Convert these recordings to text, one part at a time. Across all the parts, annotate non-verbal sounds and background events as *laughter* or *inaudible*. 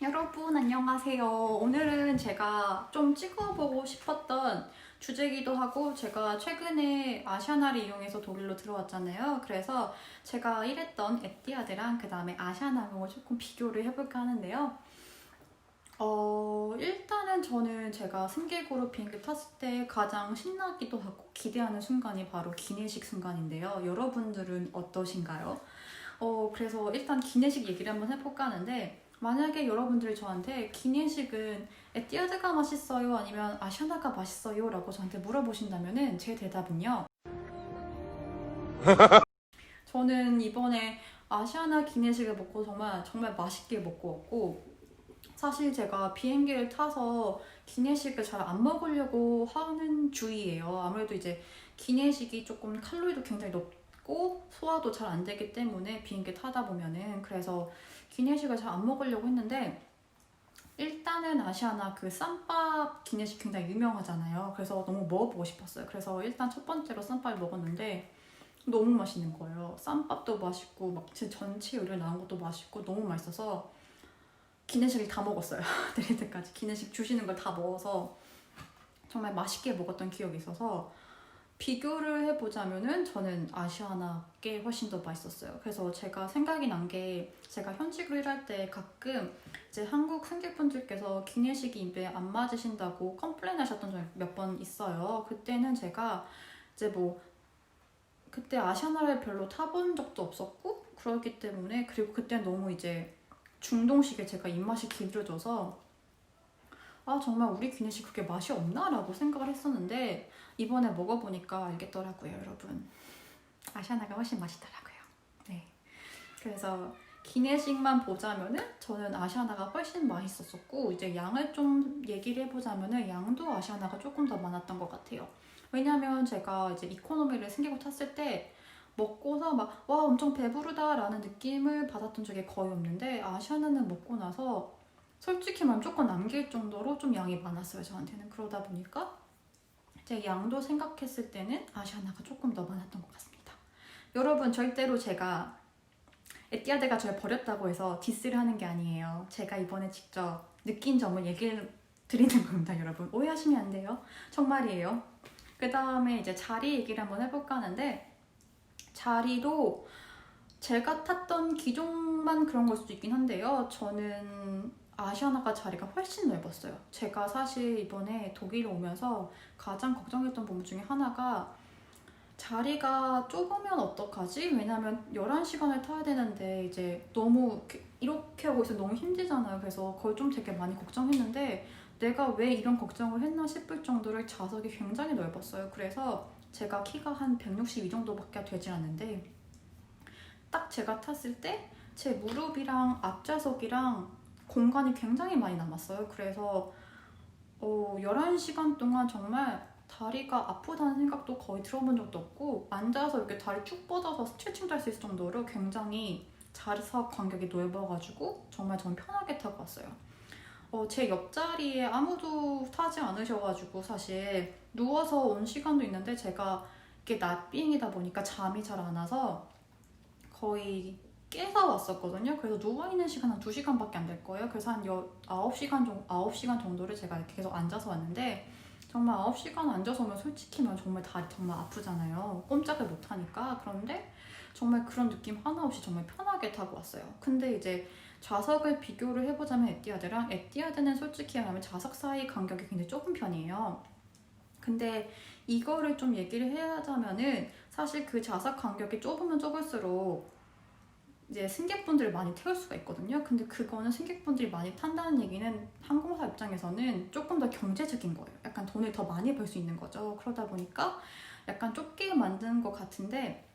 여러분 안녕하세요. 오늘은 제가 좀 찍어보고 싶었던 주제이기도 하고 제가 최근에 아시아나를 이용해서 독일로 들어왔잖아요. 그래서 제가 일했던 에티아드랑 그 다음에 아시아나를 조금 비교를 해볼까 하는데요. 어, 일단은 저는 제가 승객으로 비행기 탔을 때 가장 신나기도 하고 기대하는 순간이 바로 기내식 순간인데요. 여러분들은 어떠신가요? 어, 그래서 일단 기내식 얘기를 한번 해볼까 하는데 만약에 여러분들이 저한테 기내식은 에티아드가 맛있어요? 아니면 아시아나가 맛있어요? 라고 저한테 물어보신다면은 제 대답은요. *laughs* 저는 이번에 아시아나 기내식을 먹고 정말 정말 맛있게 먹고 왔고 사실 제가 비행기를 타서 기내식을 잘 안 먹으려고 하는 주의예요. 아무래도 이제 기내식이 조금 칼로리도 굉장히 높 고 소화도 잘 안 되기 때문에 비행기 타다 보면은 그래서 기내식을 잘 안 먹으려고 했는데 일단은 아시아나 그 쌈밥 기내식 굉장히 유명하잖아요. 그래서 너무 먹어보고 싶었어요. 그래서 일단 첫 번째로 쌈밥을 먹었는데 너무 맛있는 거예요. 쌈밥도 맛있고 막 전체 요리 나온 것도 맛있고 너무 맛있어서 기내식을 다 먹었어요. *laughs* 내릴 때까지 기내식 주시는 걸 다 먹어서 정말 맛있게 먹었던 기억이 있어서 비교를 해보자면은 저는 아시아나게 훨씬 더 맛있었어요. 그래서 제가 생각이 난 게 제가 현직으로 일할 때 가끔 이제 한국 승객분들께서 기내식이 입에 안 맞으신다고 컴플레인 하셨던 적이 몇 번 있어요. 그때는 제가 이제 뭐 그때 아시아나를 별로 타본 적도 없었고 그렇기 때문에 그리고 그때 너무 이제 중동식에 제가 입맛이 기울어져서 아 정말 우리 기내식 그렇게 맛이 없나 라고 생각을 했었는데 이번에 먹어보니까 알겠더라고요 여러분. 아시아나가 훨씬 맛있더라고요. 네. 그래서 기내식만 보자면은 저는 아시아나가 훨씬 맛있었었고 이제 양을 좀 얘기를 해보자면은 양도 아시아나가 조금 더 많았던 것 같아요. 왜냐면 제가 이제 이코노미를 승객으로 탔을 때 먹고서 막 와 엄청 배부르다라는 느낌을 받았던 적이 거의 없는데 아시아나는 먹고 나서 솔직히 말하면 조금 남길 정도로 좀 양이 많았어요 저한테는. 그러다 보니까 제 양도 생각했을 때는 아시아나가 조금 더 많았던 것 같습니다. 여러분 절대로 제가 에티아드가 저를 버렸다고 해서 디스를 하는 게 아니에요. 제가 이번에 직접 느낀 점을 얘기를 드리는 겁니다 여러분. 오해하시면 안 돼요. 정말이에요. 그 다음에 이제 자리 얘기를 한번 해볼까 하는데 자리도 제가 탔던 기종만 그런 걸 수도 있긴 한데요. 저는 아시아나가 자리가 훨씬 넓었어요. 제가 사실 이번에 독일에 오면서 가장 걱정했던 부분 중에 하나가 자리가 좁으면 어떡하지? 왜냐면 11시간을 타야 되는데 이제 너무 이렇게, 하고 있으면 너무 힘들잖아요. 그래서 그걸 좀 되게 많이 걱정했는데 내가 왜 이런 걱정을 했나 싶을 정도로 좌석이 굉장히 넓었어요. 그래서 제가 키가 한 162 정도밖에 되지 않는데 딱 제가 탔을 때 제 무릎이랑 앞좌석이랑 공간이 굉장히 많이 남았어요. 그래서 어, 11시간 동안 정말 다리가 아프다는 생각도 거의 들어본 적도 없고 앉아서 이렇게 다리 쭉 뻗어서 스트레칭도 할 수 있을 정도로 굉장히 자리석 간격이 넓어가지고 정말 전 편하게 타고 왔어요. 어, 제 옆자리에 아무도 타지 않으셔가지고 사실 누워서 온 시간도 있는데 제가 이게 낮 비행이다 보니까 잠이 잘 안 와서 거의 깨서 왔었거든요. 그래서 누워있는 시간 한 2시간밖에 안 될 거예요. 그래서 한 9시간, 정도, 9시간 정도를 제가 계속 앉아서 왔는데 정말 9시간 앉아서 오면 솔직히 면 정말 다리 정말 아프잖아요. 꼼짝을 못 하니까. 그런데 정말 그런 느낌 하나 없이 정말 편하게 타고 왔어요. 근데 이제 좌석을 비교를 해보자면 에티아드랑 에티아드는 솔직히 말하면 좌석 사이 간격이 굉장히 좁은 편이에요. 근데 이거를 좀 얘기를 해야 하자면은 사실 그 좌석 간격이 좁으면 좁을수록 이제 승객분들을 많이 태울 수가 있거든요. 근데 그거는 승객분들이 많이 탄다는 얘기는 항공사 입장에서는 조금 더 경제적인 거예요. 약간 돈을 더 많이 벌 수 있는 거죠. 그러다 보니까 약간 좁게 만드는 것 같은데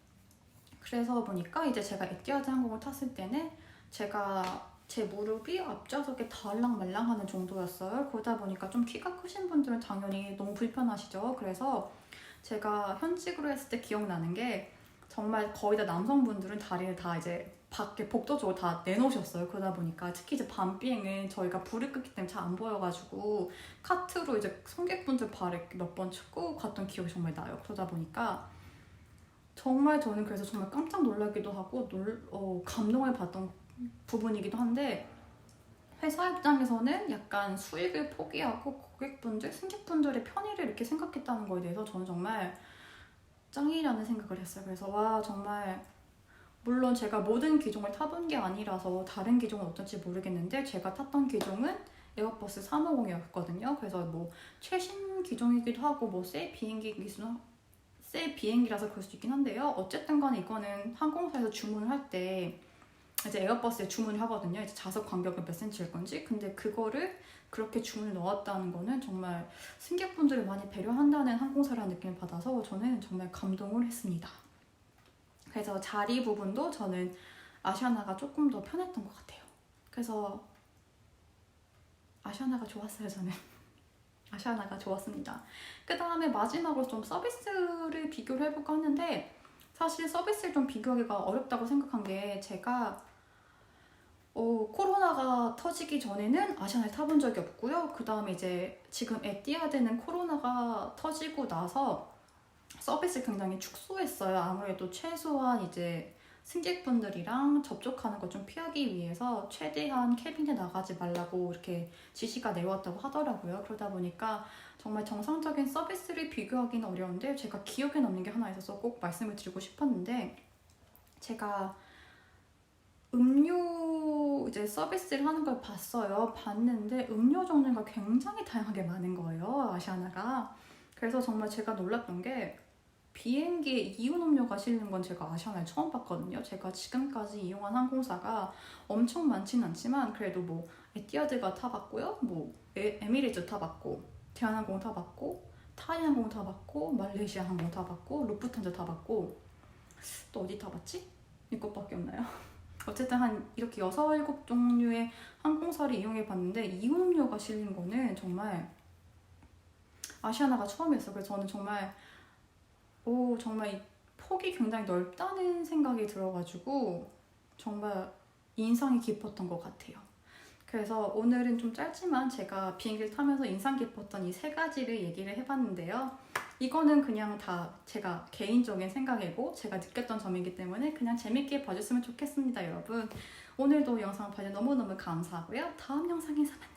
그래서 보니까 이제 제가 에티아드 항공을 탔을 때는 제가 제 무릎이 앞좌석에 닿을랑말랑하는 정도였어요. 그러다 보니까 좀 키가 크신 분들은 당연히 너무 불편하시죠. 그래서 제가 현직으로 했을 때 기억나는 게 정말 거의 다 남성분들은 다리를 다 이제 밖에 복도 쪽으로 다 내놓으셨어요. 그러다 보니까 특히 이제 밤 비행은 저희가 불을 끄기 때문에 잘 안 보여가지고 카트로 이제 승객분들 발에 몇번 춥고 갔던 기억이 정말 나요. 그러다 보니까 정말 저는 그래서 정말 깜짝 놀라기도 하고 놀, 어, 감동을 받던 부분이기도 한데 회사 입장에서는 약간 수익을 포기하고 고객분들, 승객분들의 편의를 이렇게 생각했다는 거에 대해서 저는 정말 짱이라는 생각을 했어요. 그래서 와 정말 물론 제가 모든 기종을 타본 게 아니라서 다른 기종은 어떨지 모르겠는데 제가 탔던 기종은 에어버스 350이었거든요. 그래서 뭐 최신 기종이기도 하고 뭐 새 비행기 기술 새 비행기라서 그럴 수 있긴 한데요. 어쨌든 간에 이거는 항공사에서 주문을 할 때 이제 에어버스에 주문을 하거든요. 이제 좌석 간격은 몇 센치일 건지. 근데 그거를 그렇게 주문을 넣었다는 거는 정말 승객분들을 많이 배려한다는 항공사라는 느낌을 받아서 저는 정말 감동을 했습니다. 그래서 자리 부분도 저는 아시아나가 조금 더 편했던 것 같아요. 그래서 아시아나가 좋았어요, 저는. *laughs* 아시아나가 좋았습니다. 그 다음에 마지막으로 좀 서비스를 비교를 해볼까 하는데 사실 서비스를 좀 비교하기가 어렵다고 생각한 게 제가 어, 코로나가 터지기 전에는 아시아나를 타본 적이 없고요. 그 다음에 이제 지금 에티하드는 코로나가 터지고 나서 서비스 굉장히 축소했어요. 아무래도 최소한 이제 승객분들이랑 접촉하는 걸좀 피하기 위해서 최대한 캐빈에 나가지 말라고 이렇게 지시가 내려왔다고 하더라고요. 그러다 보니까 정말 정상적인 서비스를 비교하기는 어려운데 제가 기억에 남는 게 하나 있어서 꼭 말씀을 드리고 싶었는데 제가 음료 이제 서비스를 하는 걸 봤어요. 봤는데 음료 종류가 굉장히 다양하게 많은 거예요. 아시아나가. 그래서 정말 제가 놀랐던 게 비행기에 이온 음료가 실린 건 제가 아시아나에 처음 봤거든요. 제가 지금까지 이용한 항공사가 엄청 많지는 않지만 그래도 뭐 에티하드가 타봤고요. 뭐 에, 에미레이트 타봤고 대한항공 타봤고 타이항공 타봤고 말레이시아 항공 타봤고 루프탄자 타봤고 또 어디 타봤지? 이것밖에 없나요? *laughs* 어쨌든 한 이렇게 여섯 일곱 종류의 항공사를 이용해 봤는데 이온 음료가 실린 거는 정말 아시아나가 처음이었어요. 그래서 저는 정말 오 정말 이 폭이 굉장히 넓다는 생각이 들어가지고 정말 인상이 깊었던 것 같아요. 그래서 오늘은 좀 짧지만 제가 비행기를 타면서 인상 깊었던 이 세 가지를 얘기를 해봤는데요. 이거는 그냥 다 제가 개인적인 생각이고 제가 느꼈던 점이기 때문에 그냥 재밌게 봐줬으면 좋겠습니다, 여러분. 오늘도 영상 봐주셔서 너무너무 감사하고요. 다음 영상에서 만나요.